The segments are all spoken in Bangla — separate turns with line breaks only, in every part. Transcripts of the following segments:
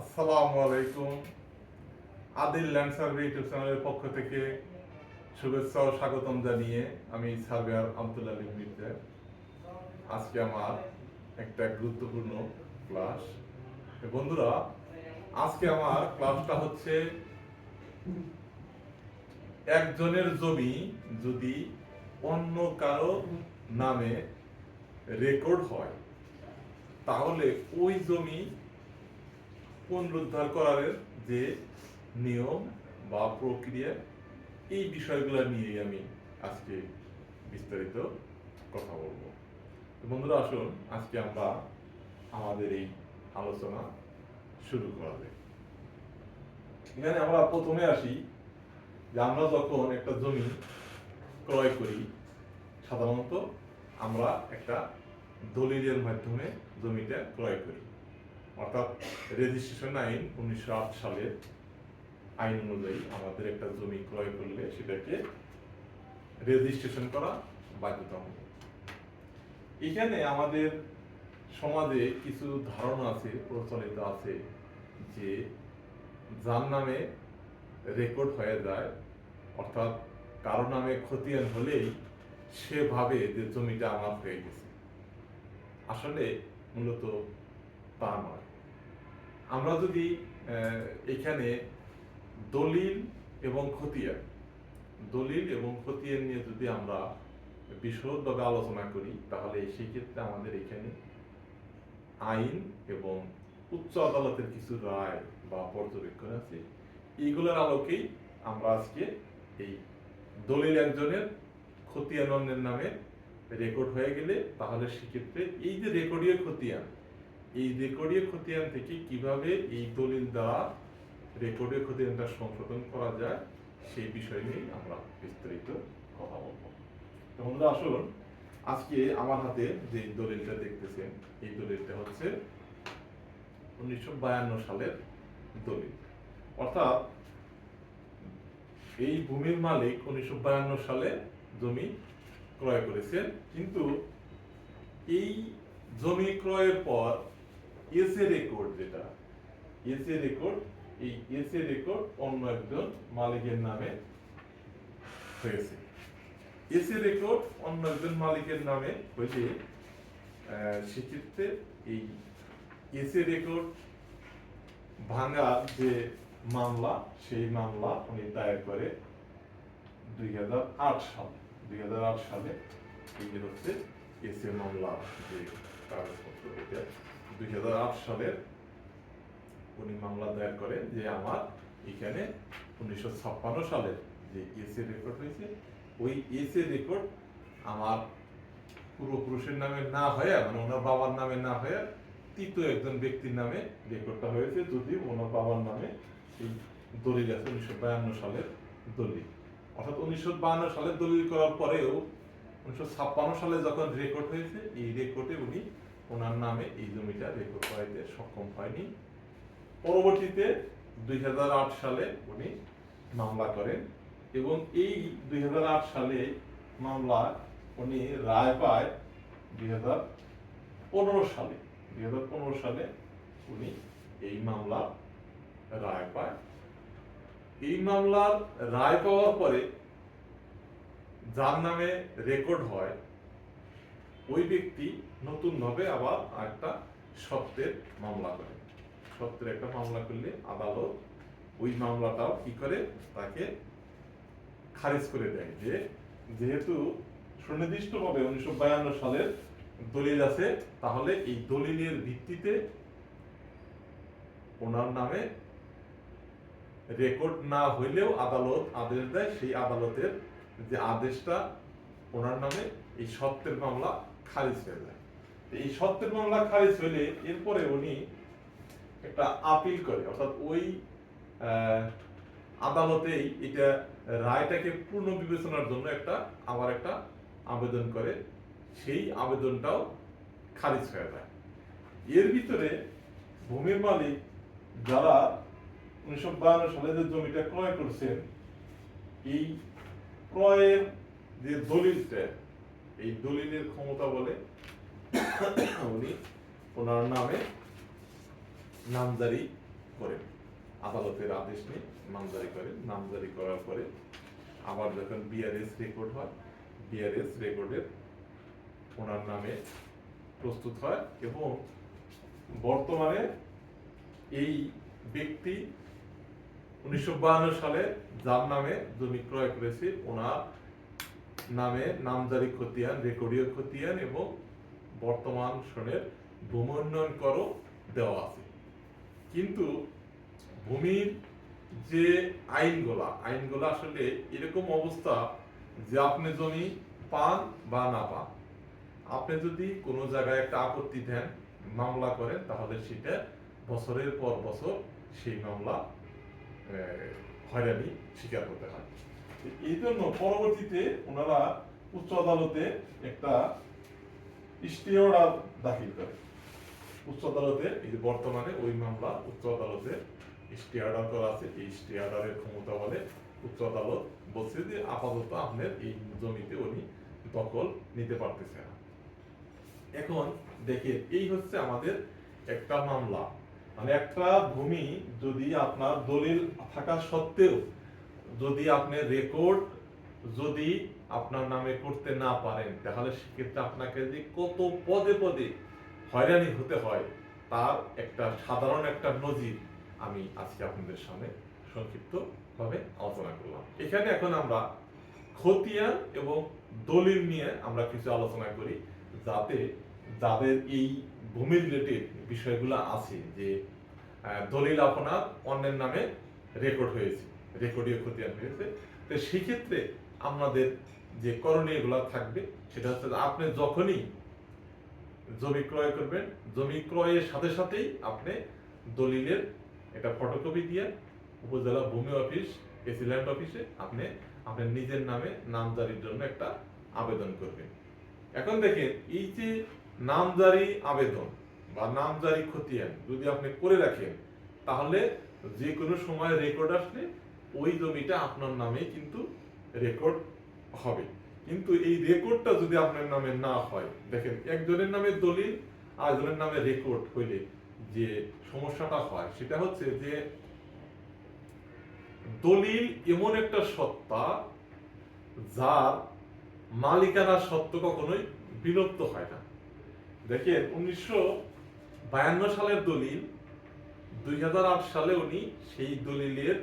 আসসালামু আলাইকুম। আদিল ল্যান্ড সার্ভে ইউটিউব চ্যানেলের পক্ষ থেকে শুভেচ্ছা ও স্বাগতম জানিয়ে আমি সার্ভেয়ার আব্দুল আলী মির্জা। আজকে আমার একটা গুরুত্বপূর্ণ ক্লাস। বন্ধুরা, আজকে আমার ক্লাসটা হচ্ছে একজনের জমি যদি অন্য কারও নামে রেকর্ড হয়, তাহলে ওই জমি পুনরুদ্ধার করার যে নিয়ম বা প্রক্রিয়া, এই বিষয়গুলো নিয়ে আমি আজকে বিস্তারিত কথা বলব। বন্ধুরা, আসুন, আজকে আমরা আমাদের এই আলোচনা শুরু করা যাক। এখানে আমরা প্রথমে আসি যে আমরা যখন একটা জমি ক্রয় করি, সাধারণত আমরা একটা দলিলের মাধ্যমে জমিটা ক্রয় করি। অর্থাৎ রেজিস্ট্রেশন আইন উনিশশো আট সালের আইন অনুযায়ী আমাদের একটা জমি ক্রয় করলে সেটাকে রেজিস্ট্রেশন করা বাধ্যতামূলক। এখানে আমাদের সমাজে কিছু ধারণা আছে, প্রচলিত আছে যে যার নামে রেকর্ড হয়ে যায়, অর্থাৎ কারও নামে খতিয়ান হলেই সে ভাবে যে জমিটা আমার হয়ে গেছে। আসলে মূলত তা নয়। আমরা যদি এখানে দলিল এবং খতিয়ান, দলিল এবং খতিয়ান নিয়ে যদি আমরা বিশদভাবে আলোচনা করি, তাহলে সেই ক্ষেত্রে আমাদের এখানে আইন এবং উচ্চ আদালতের কিছু রায় বা পর্যবেক্ষণ আছে। এইগুলোর আলোকেই আমরা আজকে এই দলিল একজনের, খতিয়ান অন্যের নামে রেকর্ড হয়ে গেলে তাহলে সেক্ষেত্রে এই যে রেকর্ডীয় খতিয়ান এই রেকর্ডীয় খতিয়ান থেকে কীভাবে এই দলিল দ্বারা রেকর্ডীয় খতিয়ানটা সংশোধন করা যায়, সেই বিষয় নিয়ে আমরা বিস্তারিত কথা বলব। তো বন্ধুরা, আসুন, আজকে আমার হাতে যে দলিলটা দেখতেছেন, এই দলিলটা হচ্ছে উনিশশো বায়ান্ন সালের দলিল। অর্থাৎ এই ভূমির মালিক উনিশশো বায়ান্ন সালে জমি ক্রয় করেছেন, কিন্তু এই জমি ক্রয়ের পর এসএ রেকর্ড যেটা, এসএ রেকর্ড এই এসএ রেকর্ড অন্য একজন মালিকের নামে হয়েছে। এসএ রেকর্ড অন্য একজন মালিকের নামে হইলে সেক্ষেত্রে এই এসএ রেকর্ড ভাঙার যে মামলা, সেই মামলা উনি দায়ের করে দুই হাজার আট সালে। দুই হাজার আট সালে এই হচ্ছে এসএ মামলা যে কাগজপত্র এটা। দুই হাজার আট সালের উনি মামলা দায়ের করে যে আমার এখানে উনিশশো ছাপ্পান্ন সালের যে এসএ রেকর্ড হয়েছে, ওই এসএ রেকর্ড আমার পূর্বপুরুষের নামে না হয়ে মানে ওনার বাবার নামে না হয়ে তৃতীয় একজন ব্যক্তির নামে রেকর্ডটা হয়েছে যদি ওনার বাবার নামে এই দলিল আছে, উনিশশো বায়ান্ন সালের দলিল। অর্থাৎ উনিশশো বায়ান্ন সালে দলিল করার পরেও উনিশশো ছাপ্পান্ন সালে যখন রেকর্ড হয়েছে, এই রেকর্ডে উনি ওনার নামে এই জমিটা রেকর্ড করাইতে সক্ষম হয়নি। পরবর্তীতে দুই হাজার আট সালে উনি মামলা করেন এবং এই দুই হাজার আট সালে মামলা উনি রায় পায় দুই সালে। দুই হাজার পনেরো সালে উনি এই মামলা রায় পায়। এই মামলার রায় পাওয়ার পরে যার নামে রেকর্ড হয়, ওই ব্যক্তি নতুনভাবে আবার একটা সত্যের মামলা করে। সত্যের একটা মামলা করলে আদালত ওই মামলাটাও কি করে? তাকে খারিজ করে দেয় যে যেহেতু সুনির্দিষ্টভাবে উনিশশো বায়ান্ন সালের দলিল আছে, তাহলে এই দলিলের ভিত্তিতে ওনার নামে রেকর্ড না হইলেও আদালত আদেশ দেয়। সেই আদালতের যে আদেশটা ওনার নামে এই সত্যের মামলা খারিজ হয়ে যায়। এই সত্যের মামলা খারিজ হইলে এরপরে উনি একটা আপিল করে, অর্থাৎ ওই আদালতেই এটা রায়টাকে পূর্ণ বিবেচনার জন্য একটা, আবার একটা আবেদন করে, সেই আবেদনটাও খারিজ হয়ে যায়। এর ভিতরে ভূমির মালিক যারা উনিশশো বায়ান্ন সালে যে জমিটা ক্রয় করছেন, এই ক্রয়ের যে দলিলটা, এই দলিলের ক্ষমতা বলে উনি ওনার নামে নামজারি করেন। আদালতের আদেশ নিয়ে নামজারি করেন। নামজারি করার পরে আবার যখন বিআরএস রেকর্ড হয় বিআরএস রেকর্ডের ওনার নামে প্রস্তুত হয় এবং বর্তমানে এই ব্যক্তি উনিশশো সালে যার নামে জমি ক্রয় করেছে, ওনার নামে নামজারি খতিয়ান রেকর্ডীয় খতিয়ান এবং বর্তমান সনের ভূমি উন্নয়ন করও দেওয়া আছে। কিন্তু ভূমির যে আইনগুলা আইনগুলা আসলে এরকম অবস্থা যে আপনি জমি পান বা না পান, আপনি যদি কোনো জায়গায় একটা আপত্তি দেন, মামলা করেন, তাহলে সেটা বছরের পর বছর সেই মামলা হয়রানি স্বীকার করতে হয়। এই জন্য পরবর্তীতে ওনারা উচ্চ আদালতে একটা অর্ডার দাখিল করে। উচ্চ আদালতে এই বর্তমানে ওই মামলা উচ্চ আদালতে স্টে করা আছে। এই স্টে ক্ষমতা বলে উচ্চ আদালত বলছে যে আপাতত আপনার এই জমিতে উনি দখল নিতে পারতেছে না। এখন দেখেন, এই হচ্ছে আমাদের একটা মামলা। মানে একটা ভূমি যদি আপনার দলিল থাকা সত্ত্বেও যদি আপনি রেকর্ড যদি আপনার নামে করতে না পারেন, তাহলে সেক্ষেত্রে আপনাকে যে কত পদে পদে হয়রানি হতে হয়, তার একটা সাধারণ একটা নজির আমি আজকে আপনাদের সামনে সংক্ষিপ্ত ভাবে আলোচনা করলাম। এখানে এখন আমরা খতিয়ান এবং দলিল নিয়ে আমরা কিছু আলোচনা করি, যাতে যাদের এই ভূমি রিলেটেড বিষয়গুলো আছে যে দলিল আপনার অন্যের নামে রেকর্ড হয়েছে রেকর্ডীয় খতিয়ান হয়েছে, তো সেক্ষেত্রে আমাদের যে করণীয়গুলো থাকবে, সেটা হচ্ছে আপনি যখনই জমি ক্রয় করবেন, জমি ক্রয়ের সাথে সাথেই আপনি দলিলের একটা ফটোকপি দিয়ে উপজেলা ভূমি অফিস এসি ল্যান্ড অফিসে আপনি আপনার নিজের নামে নামজারির জন্য একটা আবেদন করবেন। এখন দেখেন, এই যে নামজারি আবেদন বা নামজারি খতিয়ান যদি আপনি করে রাখেন, তাহলে যে কোনো সময় রেকর্ড আসলে ওই জমিটা আপনার নামে কিন্তু রেকর্ড হবে। কিন্তু এই রেকর্ডটা যদি আপনার নামে না হয়, দেখেন, একজনের নামে দলিল আর একজনের নামে রেকর্ড হইলে যে সমস্যাটা হয়, সেটা হচ্ছে যে দলিল এমন একটা সত্তা যার মালিকানা সত্ত্ব কখনোই বিলুপ্ত হয় না। দেখেন, উনিশশো বায়ান্ন সালের দলিল, দুই হাজার আট সালে উনি সেই দলিলের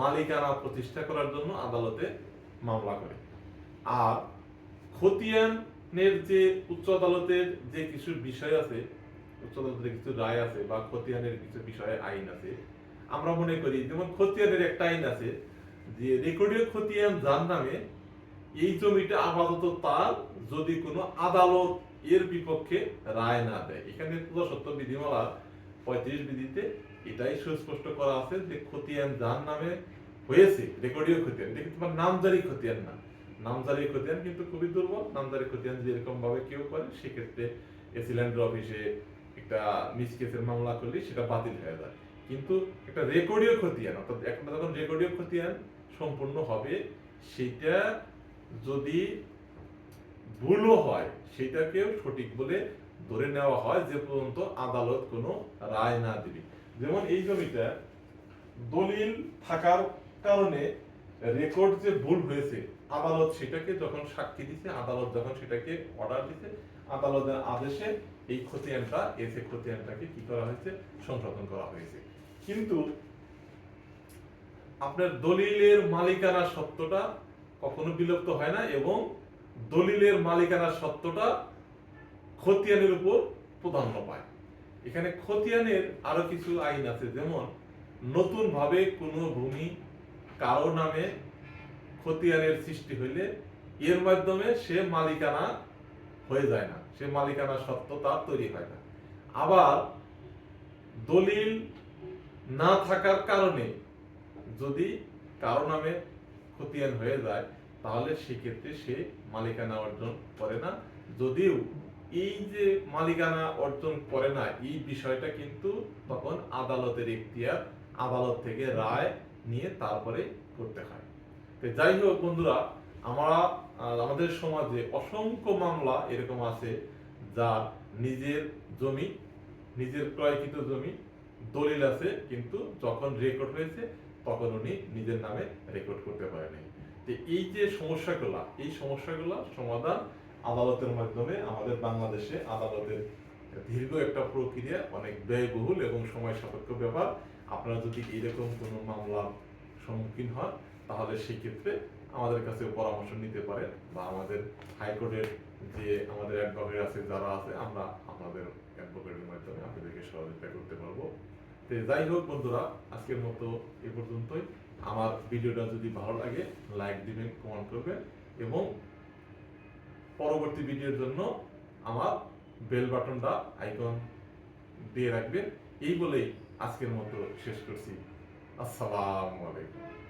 মালিকানা প্রতিষ্ঠা করার জন্য আদালতে মামলা করে আর খতিয়ানের যে উচ্চ আদালতের যে কিছু বিষয় আছে, উচ্চ আদালতের কিছু রায় আছে বা খতিয়ানের কিছু বিষয়ে আইন আছে, আমরা মনে করি, যেমন খতিয়ানের একটা আইন আছে যে রেকর্ডীয় খতিয়ান যার নামে এই জমিটা আপাতত তার যদি কোনো আদালত এর বিপক্ষে রায় না দেয়। এখানে প্রজাসত্ব বিধিমালা পঁয়ত্রিশ বিধিতে এটাই সুস্পষ্ট করা আছে যে খতিয়ান যার নামে হয়েছে, রেকর্ডীয় খতিয়ান। এটা কিন্তু তোমার নামজারি খতিয়ান না? নামজারি খতিয়ান কিন্তু খুবই দুর্বল। নামজারি খতিয়ান যেরকম ভাবে কেউ করে, সেক্ষেত্রে এসিল্যান্ডের অফিসে একটা মিস কেসের মামলা করলে সেটা বাতিল হয়ে যায়। কিন্তু একটা রেকর্ডীয় খতিয়ান অর্থাৎ একটা যখন রেকর্ডীয় খতিয়ান সম্পূর্ণ হবে, সেটা যদি ভুলও হয়, সেটাকেও সঠিক বলে ধরে নেওয়া হয়, যে পর্যন্ত আদালত কোনো রায় না দিবে। যেমন এই জমিটা দলিল থাকার কারণে রেকর্ড যে ভুল হয়েছে, আদালত সেটাকে যখন সাক্ষী দিছে, আদালত যখন সেটাকে অর্ডার দিছে, আদালতের আদেশে এই খতিয়ানটা এসে খতিয়ানটাকে কি করা হয়েছে, সংশোধন করা হয়েছে। কিন্তু আপনার দলিলের মালিকানা সত্যটা কখনো বিলুপ্ত হয় না এবং দলিলের মালিকানা সত্যটা খতিয়ানের উপর প্রাধান্য পায়। এখানে খতিয়ানের আরও কিছু আইন আছে, যেমন নতুন ভাবে কোনো ভূমি কারও নামে খতিয়ানের সৃষ্টি হইলে এর মাধ্যমে সে মালিকানা হয়ে যায় না। সে মালিকানা সত্য তার তৈরি হয় না। আবার দলিল না থাকার কারণে যদি কারও নামে খতিয়ান হয়ে যায়, তাহলে সেক্ষেত্রে সে মালিকানা অর্জন করে না। যদিও এই যে মালিকানা অর্জন করে না, এই বিষয়টা কিন্তু তখন আদালতের এখতিয়ার, আদালত থেকে রায় নিয়ে তারপরে করতে হয়। তো যাই হোক বন্ধুরা, আমরা আমাদের সমাজে অসংখ্য মামলা এরকম আছে যা নিজের জমি, নিজের ক্রয়কৃত জমি দলিল আছে, কিন্তু যখন রেকর্ড হয়েছে, তখন উনি নিজের নামে রেকর্ড করতে পারেনি। তো এই যে সমস্যাগুলা, এই সমস্যাগুলা সমাধান আদালতের মাধ্যমে আমাদের বাংলাদেশে আদালতের দীর্ঘ একটা প্রক্রিয়া, অনেক ব্যয়বহুল এবং সময় সাপেক্ষ ব্যাপার। আপনারা যদি এরকম কোনো মামলার সম্মুখীন হন, তাহলে সেক্ষেত্রে আমাদের কাছে পরামর্শ নিতে পারেন বা আমাদের হাইকোর্টের যে আমাদের অ্যাডভোকেট আছে, যারা আছে, আমরা আপনাদের অ্যাডভোকেটের মাধ্যমে আপনাদেরকে সহযোগিতা করতে পারব। তো যাই হোক বন্ধুরা, আজকের মতো এ পর্যন্তই। আমার ভিডিওটা যদি ভালো লাগে, লাইক দিবেন, কমেন্ট করবেন এবং পরবর্তী ভিডিওর জন্য আমার বেল বাটনটা আইকন দিয়ে রাখবেন। এই বলেই আজকের মতো শেষ করছি। আসসালামু আলাইকুম।